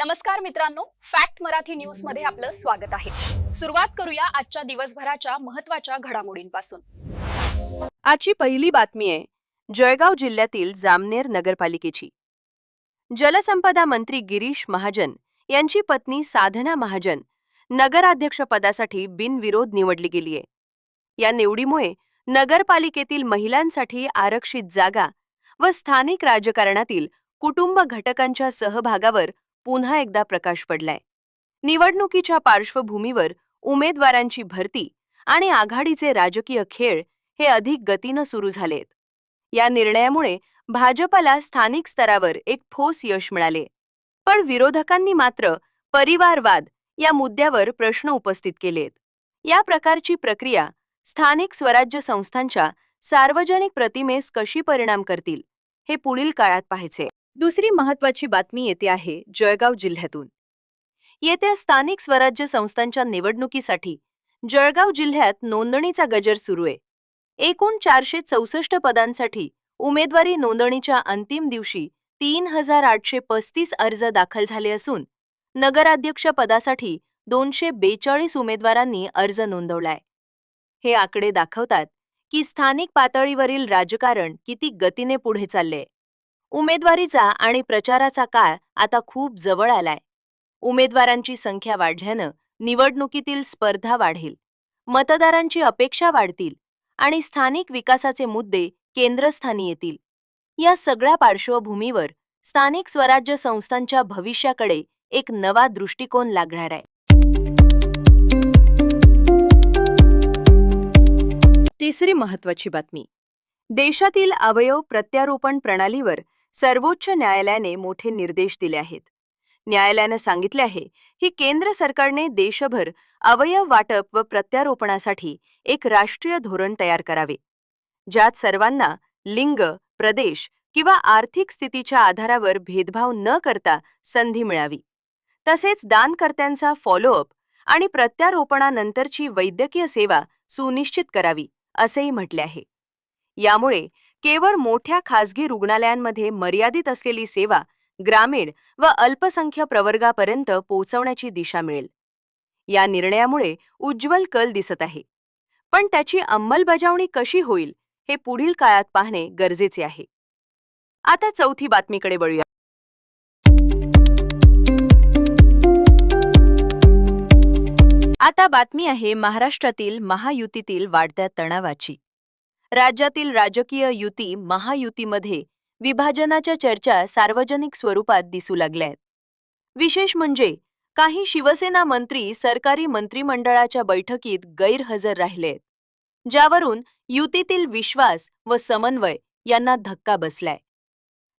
नमस्कार मित्रांनो फॅक्ट मराठी न्यूजमध्ये आपलं स्वागत आहे. सुरुवात करूया आजच्या दिवसभराच्या महत्त्वाच्या घडामोडींपासून. आजची पहिली बातमी आहे जळगाव जिल्ह्यातील जामनेर नगरपालिकेची. जलसंपदा मंत्री गिरीश महाजन यांची पत्नी साधना महाजन नगराध्यक्षपदासाठी बिनविरोध निवडली गेली आहे. या निवडीमुळे नगरपालिकेतील महिलांसाठी आरक्षित जागा व स्थानिक राजकारणातील कुटुंब घटकांच्या सहभागावर पुन्हा एकदा प्रकाश पडलाय. निवडणुकीच्या पार्श्वभूमीवर उमेदवारांची भरती आणि आघाडीचे राजकीय खेळ हे अधिक गतीनं सुरू झालेत. या निर्णयामुळे भाजपला स्थानिक स्तरावर एक ठोस यश मिळाले. पण विरोधकांनी मात्र परिवारवाद या मुद्द्यावर प्रश्न उपस्थित केलेत. या प्रकारची प्रक्रिया स्थानिक स्वराज्य संस्थांच्या सार्वजनिक प्रतिमेस कशी परिणाम करतील हे पुढील काळात पाहायचे. दुसरी महत्वाची बातमी येते आहे जळगाव जिल्ह्यातून. येत्या स्थानिक स्वराज्य संस्थांच्या निवडणुकीसाठी जळगाव जिल्ह्यात नोंदणीचा गजर सुरू आहे. एकूण चारशे चौसष्ट पदांसाठी उमेदवारी नोंदणीच्या अंतिम दिवशी तीन हजार आठशे पस्तीस अर्ज दाखल झाले असून नगराध्यक्ष पदासाठी दोनशे बेचाळीस उमेदवारांनी अर्ज नोंदवलाय. हे आकडे दाखवतात की स्थानिक पातळीवरील राजकारण किती गतीने पुढे चालले उमेदवारीचा आणि प्रचाराचा काळ आता खूप जवळ आलाय. उमेदवारांची संख्या वाढल्यानं निवडणुकीतील स्पर्धा वाढेल मतदारांची अपेक्षा वाढतील आणि स्थानिक विकासाचे मुद्दे केंद्रस्थानी येतील. या सगळ्या पार्श्वभूमीवर स्थानिक स्वराज्य संस्थांच्या भविष्याकडे एक नवा दृष्टिकोन लागणार आहे. तिसरी महत्वाची बातमी. देशातील अवयव प्रत्यारोपण प्रणालीवर सर्वोच्च न्यायालयाने मोठे निर्देश दिले आहेत. न्यायालयानं सांगितले आहे की केंद्र सरकारने देशभर अवयव वाटप व प्रत्यारोपणासाठी एक राष्ट्रीय धोरण तयार करावे. ज्यात सर्वांना लिंग प्रदेश किंवा आर्थिक स्थितीच्या आधारावर भेदभाव न करता संधी मिळावी. तसेच दानकर्त्यांचा फॉलोअप आणि प्रत्यारोपणानंतरची वैद्यकीय सेवा सुनिश्चित करावी असेही म्हटले आहे. यामुळे केवळ मोठ्या खासगी रुग्णालयांमध्ये मर्यादित असलेली सेवा ग्रामीण व अल्पसंख्य प्रवर्गापर्यंत पोहोचवण्याची दिशा मिळेल. या निर्णयामुळे उज्ज्वल कल दिसत आहे. पण त्याची अंमलबजावणी कशी होईल हे पुढील काळात पाहणे गरजेचे आहे. आता चौथी बातमीकडे वळूया. आता बातमी आहे महाराष्ट्रातील महायुतीतील वाढत्या तणावाची. राज्यातील राजकीय युती महायुतीमध्ये विभाजनाच्या चर्चा सार्वजनिक स्वरूपात दिसू लागल्यात. विशेष म्हणजे काही शिवसेना मंत्री सरकारी मंत्रिमंडळाच्या बैठकीत गैरहजर राहिलेत ज्यावरून युतीतील विश्वास व समन्वय यांना धक्का बसलाय.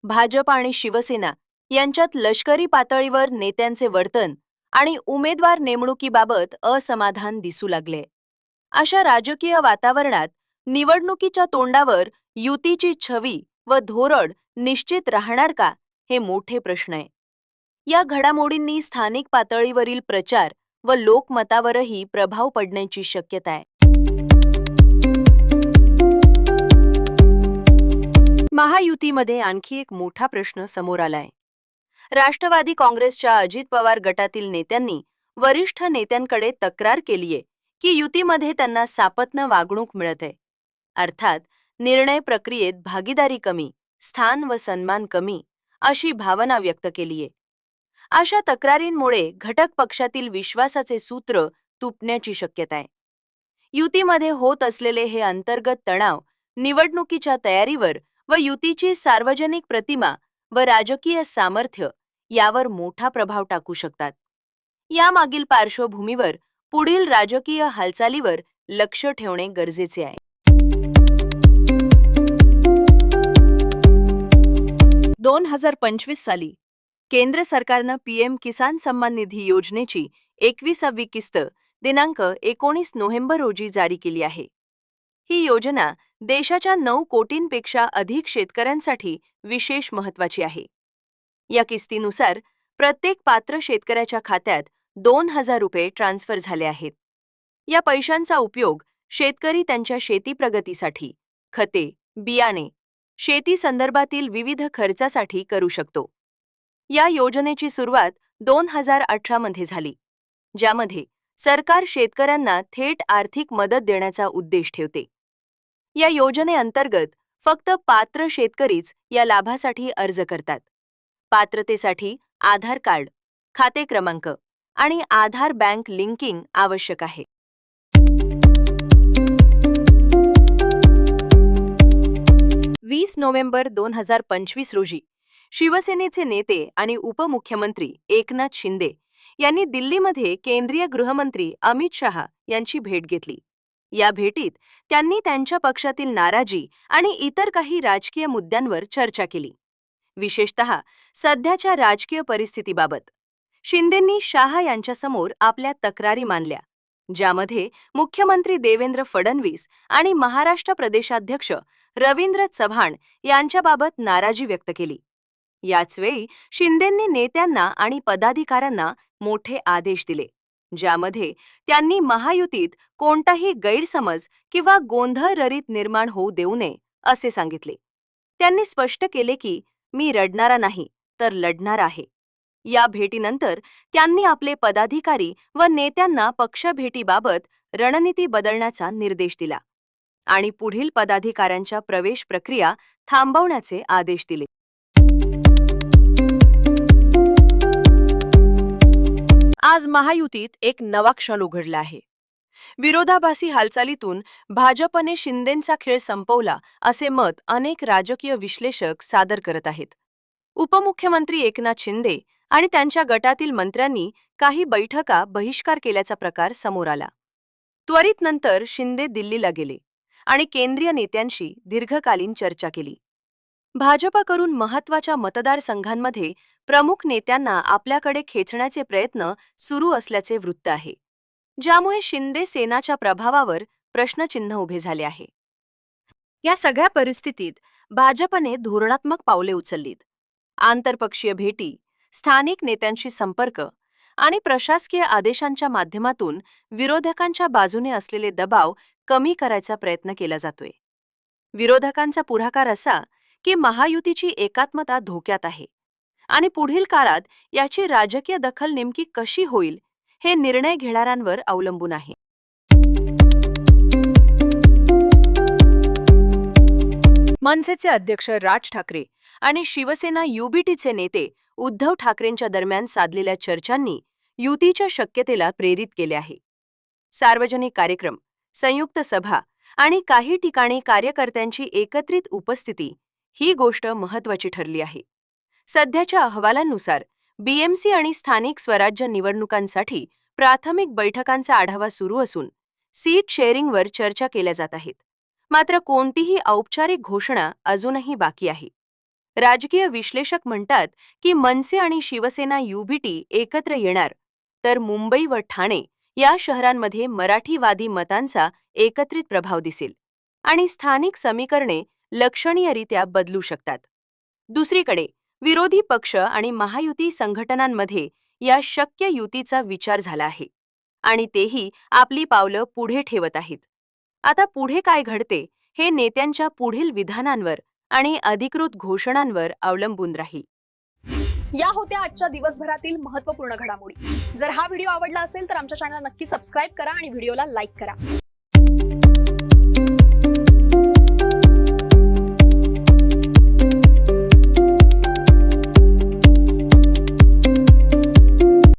भाजप आणि शिवसेना यांच्यात लष्करी पातळीवर नेत्यांचे वर्तन आणि उमेदवार नेमणुकीबाबत असमाधान दिसू लागले. अशा राजकीय वातावरणात निवडणुकीच्या तोंडावर युतीची छवी व धोरण निश्चित राहणार का हे मोठे प्रश्न आहे. या घडामोडींनी स्थानिक पातळीवरील प्रचार व लोकमतावरही प्रभाव पडण्याची शक्यता आहे. महायुतीमध्ये आणखी एक मोठा प्रश्न समोर आलाय. राष्ट्रवादी काँग्रेसच्या अजित पवार गटातील नेत्यांनी वरिष्ठ नेत्यांकडे तक्रार केलीये की युतीमध्ये त्यांना सापत्न वागणूक मिळत आहे. अर्थात निर्णय प्रक्रियेत भागीदारी कमी स्थान व सन्मान कमी अशी भावना व्यक्त केलीये. अशा तक्रारींमुळे घटक पक्षातील विश्वासाचे सूत्र तुटण्याची शक्यता आहे. युतीमध्ये होत असलेले हे अंतर्गत तणाव निवडणुकीच्या तयारीवर व युतीची सार्वजनिक प्रतिमा व राजकीय सामर्थ्य यावर मोठा प्रभाव टाकू शकतात. यामागील पार्श्वभूमीवर पुढील राजकीय हालचालीवर लक्ष ठेवणे गरजेचे आहे. दोन हजार पंचवीस साली केंद्र सरकारनं पीएम किसान सन्मान निधी योजनेची एकविसावी किस्त दिनांक एकोणीस नोव्हेंबर रोजी जारी केली आहे. ही योजना देशाच्या नऊ कोटींपेक्षा अधिक शेतकऱ्यांसाठी विशेष महत्वाची आहे. या किस्तीनुसार प्रत्येक पात्र शेतकऱ्याच्या खात्यात दोन हजार रुपये ट्रान्स्फर झाले आहेत. या पैशांचा उपयोग शेतकरी त्यांच्या शेती प्रगतीसाठी खते बियाणे शेती संदर्भातील विविध खर्चासाठी करू शकतो. या योजनेची सुरुवात दोन हजार अठरामध्ये झाली ज्यामध्ये सरकार शेतकऱ्यांना थेट आर्थिक मदत देण्याचा उद्देश ठेवते. या योजनेअंतर्गत फक्त पात्र शेतकरीच या लाभासाठी अर्ज करतात. पात्रतेसाठी आधार कार्ड खाते क्रमांक आणि आधार बँक लिंकिंग आवश्यक आहे. नोव्हेंबर दोन हजार पंचवीस रोजी शिवसेनेचे नेते आणि उपमुख्यमंत्री एकनाथ शिंदे यांनी दिल्लीमध्ये केंद्रीय गृहमंत्री अमित शहा यांची भेट घेतली. या भेटीत त्यांनी त्यांच्या पक्षातील नाराजी आणि इतर काही राजकीय मुद्द्यांवर चर्चा केली. विशेषतः सध्याच्या राजकीय परिस्थितीबाबत. शिंदेंनी शहा यांच्यासमोर आपल्या तक्रारी मांडल्या ज्यामध्ये मुख्यमंत्री देवेंद्र फडणवीस आणि महाराष्ट्र प्रदेशाध्यक्ष रवींद्र चव्हाण यांच्याबाबत नाराजी व्यक्त केली. याचवेळी शिंदेंनी नेत्यांना आणि पदाधिकाऱ्यांना मोठे आदेश दिले ज्यामध्ये त्यांनी महायुतीत कोणताही गैरसमज किंवा गोंधळ ररीत निर्माण होऊ देऊ नये असे सांगितले. त्यांनी स्पष्ट केले की मी रडणारा नाही तर लढणार आहे. या भेटीनंतर त्यांनी आपले पदाधिकारी व नेत्यांना पक्षभेटीबाबत रणनीती बदलण्याचा निर्देश दिला. आणि पुढील पदाधिकाऱ्यांच्या प्रवेश प्रक्रिया थांबवण्याचे आदेश दिले. आज महायुतीत एक नवा क्षण उघडला आहे. विरोधाभासी हालचालीतून भाजपने शिंदेंचा खेळ संपवला असे मत अनेक राजकीय विश्लेषक सादर करत आहेत. उपमुख्यमंत्री एकनाथ शिंदे आणि त्यांच्या गटातील मंत्र्यांनी काही बैठका बहिष्कार केल्याचा प्रकार समोर आला. त्वरित नंतर शिंदे दिल्लीला गेले. आणि केंद्रीय नेत्यांशी दीर्घकालीन चर्चा केली. भाजपाकडून महत्त्वाच्या मतदारसंघांमध्ये प्रमुख नेत्यांना आपल्याकडे खेचण्याचे प्रयत्न सुरू असल्याचे वृत्त आहे ज्यामुळे शिंदे सेनाच्या प्रभावावर प्रश्नचिन्ह उभे झाले आहे. या सगळ्या परिस्थितीत भाजपने धोरणात्मक पावले उचललीत. आंतरपक्षीय भेटी स्थानिक नेत्यांशी संपर्क आणि प्रशासकीय आदेशांच्या माध्यमातून विरोधकांच्या बाजूने असलेले दबाव कमी करायचा प्रयत्न केला जातोय. विरोधकांचा पुढाकार असा की महायुतीची एकात्मता धोक्यात आहे आणि पुढील काळात याची राजकीय दखल नेमकी कशी होईल हे निर्णय घेणाऱ्यांवर अवलंबून आहे. मनसेचे अध्यक्ष राज ठाकरे आणि शिवसेना युबीटीचे नेते उद्धव ठाकरेंच्या दरम्यान साधलेल्या चर्चांनी युतीच्या शक्यतेला प्रेरित केले आहे. सार्वजनिक कार्यक्रम संयुक्त सभा आणि काही ठिकाणी कार्यकर्त्यांची एकत्रित उपस्थिती ही गोष्ट महत्वाची ठरली आहे. सध्याच्या अहवालांनुसार बीएमसी आणि स्थानिक स्वराज्य निवडणुकांसाठी प्राथमिक बैठकांचा आढावा सुरू असून सीट शेअरिंगवर चर्चा केल्या जात आहेत. मात्र कोणतीही औपचारिक घोषणा अजूनही बाकी आहे. राजकीय विश्लेषक म्हणतात की मनसे आणि शिवसेना युबीटी एकत्र येणार. तर मुंबई व ठाणे या शहरांमध्ये मराठीवादी मतांचा एकत्रित प्रभाव दिसेल. आणि स्थानिक समीकरणे लक्षणीयरित्या बदलू शकतात. दुसरीकडे विरोधी पक्ष आणि महायुती संघटनांमध्ये या शक्य युतीचा विचार झाला आहे. आणि तेही आपली पावलं पुढे ठेवत आहेत. आता पुढे काय घडते हे नेत्यांच्या पुढील विधानांवर आणि अधिकृत घोषणांवर अवलंबून राहील. या होत्या आजच्या दिवसभरातील महत्त्वपूर्ण घडामोडी. जर हा व्हिडिओ आवडला असेल तर आमच्या चॅनल नक्की सबस्क्राईब करा आणि व्हिडिओला लाईक करा.